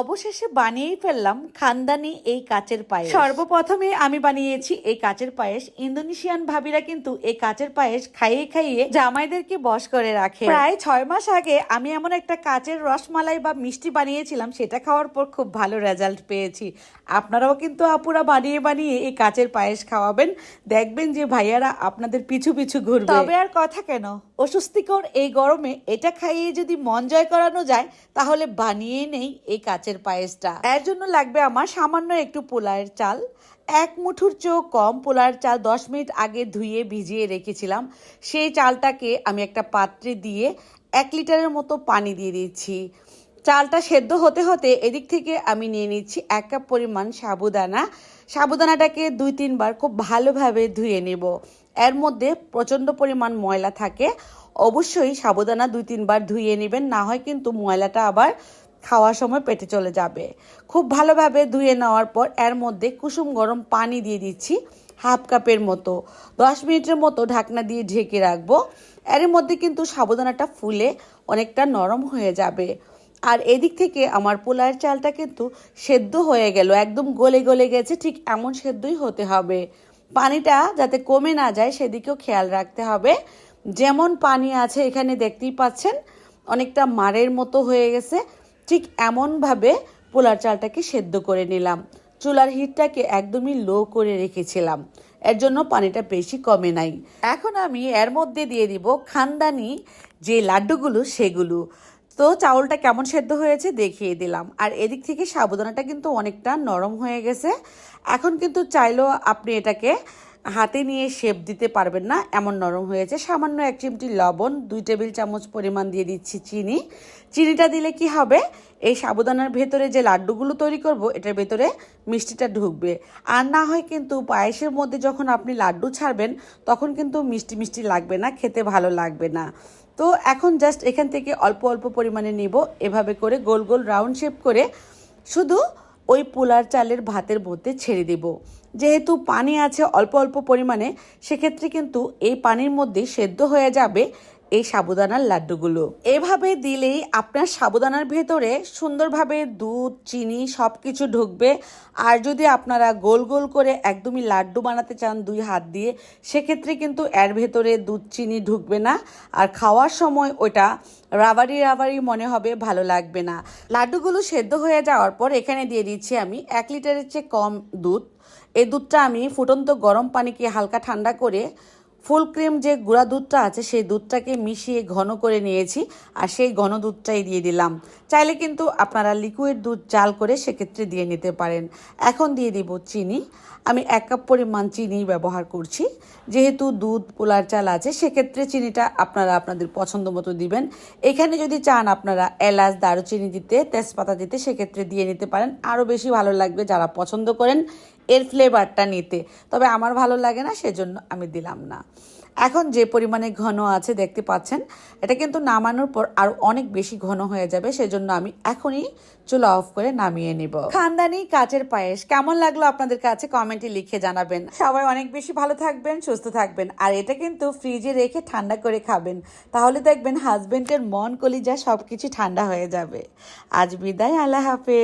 অবশেষে বানিয়েই ফেললাম খানদানি এই কাচের পায়েস। সর্বপ্রথমে আমি বানিয়েছি এই কাচের পায়েস। ইন্দোনেশিয়ান ভাবিরা কিন্তু এই কাচের পায়েস খাইয়ে খাইয়ে জামাইদেরকে বশ করে রাখে। প্রায় ছয় মাস আগে আমি এমন একটা কাচের রসমালাই বা মিষ্টি বানিয়েছিলাম সেটা খাওয়ার পর খুব ভালো রেজাল্ট পেয়েছি। আপনারাও কিন্তু আপুরা বানিয়ে বানিয়ে এই কাচের পায়েস খাওয়াবেন। দেখবেন যে ভাইয়ারা আপনাদের পিছু পিছু ঘুরবে। তবে আর কথা কেন? অস্বস্তিকর এই গরমে এটা খাইয়ে যদি মন জয় করানো যায় তাহলে বানিয়ে নেই এই কাচের পায়েসটা। এর জন্য লাগবে আমার সামান্য একটু পোলায়ের চাল। এক মুঠুর চেয়েও কম পোলার চাল দশ মিনিট আগে ধুয়ে ভিজিয়ে রেখেছিলাম। সেই চালটাকে আমি একটা পাত্রে দিয়ে এক লিটারের মতো পানি দিয়ে দিচ্ছি চালটা সেদ্ধ হতে হতে এদিক থেকে আমি নিয়ে নিচ্ছি এক কাপ পরিমাণ সাবুদানা। সাবুদানাটাকে দুই তিনবার খুব ভালোভাবে ধুয়ে নেব। এর মধ্যে প্রচণ্ড পরিমাণ ময়লা থাকে। অবশ্যই সাবুদানা দুই তিনবার ধুয়ে নেবেন, না হয় কিন্তু ময়লাটা আবার খাওয়ার সময় পেটে চলে যাবে। খুব ভালোভাবে ধুয়ে নেওয়ার পর এর মধ্যে কুসুম গরম পানি দিয়ে দিচ্ছি হাফ কাপের মতো। দশ মিনিটের মতো ঢাকনা দিয়ে ঢেকে রাখব। এর মধ্যে কিন্তু সাবুদানাটা ফুলে অনেকটা নরম হয়ে যাবে। আর এদিক থেকে আমার পোলার চালটা কিন্তু সেদ্ধ হয়ে গেল, একদম গলে গলে গেছে, ঠিক এমন সেদ্ধই হতে হবে। পানিটা যাতে কমে না যায় সেদিকেও খেয়াল রাখতে হবে। যেমন পানি আছে এখানে দেখতেই পাচ্ছেন, অনেকটা মারের মতো হয়ে গেছে। ঠিক এমনভাবে পোলার চালটাকে সেদ্ধ করে নিলাম। চুলার হিটটাকে একদমই লো করে রেখেছিলাম। এর জন্য পানিটা বেশি কমে নাই। এখন আমি এর মধ্যে দিয়ে দিব খানদানি, যে লাড্ডুগুলো সেগুলো। তো চাউলটা কেমন সেদ্ধ হয়েছে দেখিয়ে দিলাম। আর এদিক থেকে সাবুদানাটা কিন্তু অনেকটা নরম হয়ে গেছে। এখন কিন্তু চাইলেও আপনি এটাকে হাতে নিয়ে শেপ দিতে পারবেন না, এমন নরম হয়েছে। সামান্য এক চিমটি লবণ, দুই টেবিল চামচ পরিমাণ দিয়ে দিচ্ছি চিনি। চিনিটা দিলে কি হবে? এই সাবুদানার ভেতরে যে লাড্ডুগুলো তৈরি করব, এটার ভেতরে মিষ্টিটা ঢুকবে। আর না হয় কিন্তু পায়েসের মধ্যে যখন আপনি লাড্ডু ছাড়বেন, তখন কিন্তু মিষ্টি মিষ্টি লাগবে না, খেতে ভালো লাগবে না। তো এখন জাস্ট এখান থেকে অল্প অল্প পরিমাণে নিব। এভাবে করে গোল গোল রাউন্ড শেপ করে শুধু ওই পোলার চালের ভাতের মধ্যে ছেড়ে দেব। যেহেতু পানি আছে অল্প অল্প পরিমাণে, সেক্ষেত্রে কিন্তু এই পানির মধ্যে সেদ্ধ হয়ে যাবে এই সাবুদানার লাড্ডুগুলো। এভাবে দিলেই আপনার সাবুদানার ভেতরে সুন্দরভাবে দুধ, চিনি সব কিছু ঢুকবে। আর যদি আপনারা গোল গোল করে একদমই লাড্ডু বানাতে চান দুই হাত দিয়ে, সেক্ষেত্রে কিন্তু এর ভেতরে দুধ, চিনি ঢুকবে না। আর খাওয়ার সময় ওটা রাবারি রাবারি মনে হবে, ভালো লাগবে না। লাড্ডুগুলো সেদ্ধ হয়ে যাওয়ার পর এখানে দিয়ে দিচ্ছি আমি এক লিটারের চেয়ে কম দুধ। এই দুধটা আমি ফুটন্ত গরম পানিকে হালকা ঠান্ডা করে ফুল ক্রিম যে গুঁড়া দুধটা আছে, সেই দুধটাকে মিশিয়ে ঘন করে নিয়েছি আর সেই ঘন দুধটাই দিয়ে দিলাম। চাইলে কিন্তু আপনারা লিকুইড দুধ জাল করে সেক্ষেত্রে দিয়ে নিতে পারেন। এখন দিয়ে দিব চিনি। আমি এক কাপ পরিমাণ চিনি ব্যবহার করছি। যেহেতু দুধ পোলার চাল আছে, সেক্ষেত্রে চিনিটা আপনারা আপনাদের পছন্দ মতো দিবেন। এখানে যদি চান আপনারা এলাচ, দারুচিনি দিতে, তেজপাতা দিতে, সেক্ষেত্রে দিয়ে নিতে পারেন। আরও বেশি ভালো লাগবে যারা পছন্দ করেন। এর ফ্লেভারটা নিতে। তবে আমার ভালো লাগে না, সেজন্য আমি দিলাম না। এখন যে পরিমাণে ঘন আছে, দেখতে পাচ্ছেন, এটা কিন্তু নামানোর পর আরও অনেক বেশি ঘন হয়ে যাবে, সেজন্য আমি এখনই চুলা অফ করে নামিয়ে নিব। খানদানি কাচের পায়েস, কেমন লাগল আপনাদের কাছে কমেন্টে লিখে জানাবেন। সবাই অনেক বেশি ভালো থাকবেন, সুস্থ থাকবেন, আর এটা কিন্তু ফ্রিজে রেখে ঠান্ডা করে খাবেন। তাহলে দেখবেন হাজবেন্ডের মন কলিজা সব কিছু ঠান্ডা হয়ে যাবে। আজ বিদায়, আল্লাহ হাফেজ।